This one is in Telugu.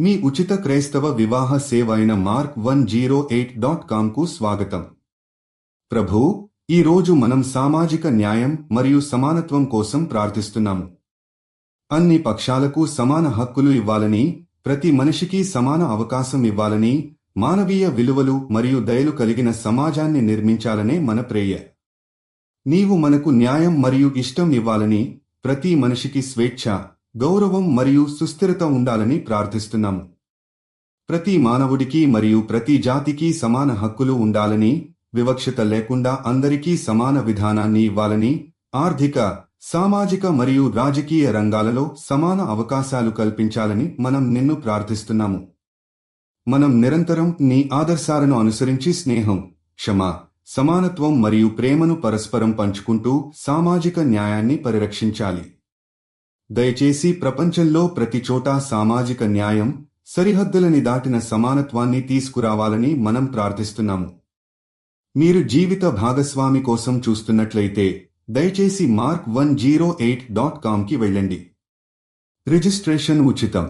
మీ ఉచిత క్రైస్తవ వివాహ సేవ అయిన mark one zero eight dot కామ్కు స్వాగతం. ప్రభూ ఈ రోజు మనం సామాజిక న్యాయం మరియు సమానత్వం కోసం ప్రార్థిస్తున్నాము. అన్ని పక్షాలకు సమాన హక్కులు ఇవ్వాలని ప్రతి మనిషికి సమాన అవకాశం ఇవ్వాలని మానవీయ విలువలు మరియు దయలు కలిగిన సమాజాన్ని నిర్మించాలనే మన ప్రేయ. నీవు మనకు న్యాయం మరియు ఇష్టం ఇవ్వాలని ప్రతి మనిషికి స్వేచ్ఛ. గౌరవం మరియు సుస్థిరత ఉండాలని ప్రార్థిస్తున్నాము ప్రతి మానవుడికి మరియు ప్రతి జాతికి సమాన హక్కులు ఉండాలని వివక్షత లేకుండా అందరికీ సమాన విధానాన్ని ఇవ్వాలని ఆర్థిక సామాజిక మరియు రాజకీయ రంగాలలో సమాన అవకాశాలు కల్పించాలని మనం నిన్ను ప్రార్థిస్తున్నాము. మనం నిరంతరం నీ ఆదర్శాలను అనుసరించి స్నేహం క్షమ సమానత్వం మరియు ప్రేమను పరస్పరం పంచుకుంటూ సామాజిక న్యాయాన్ని పరిరక్షించాలి. దయచేసి ప్రపంచంలో ప్రతి చోటా సామాజిక న్యాయం సరిహద్దులని దాటిన సమానత్వాన్ని తీసుకురావాలని మనం ప్రార్థిస్తున్నాము. మీరు జీవిత భాగస్వామి కోసం చూస్తున్నట్లయితే దయచేసి mark one zero eight dot కామ్కి వెళ్ళండి. రిజిస్ట్రేషన్ ఉచితం.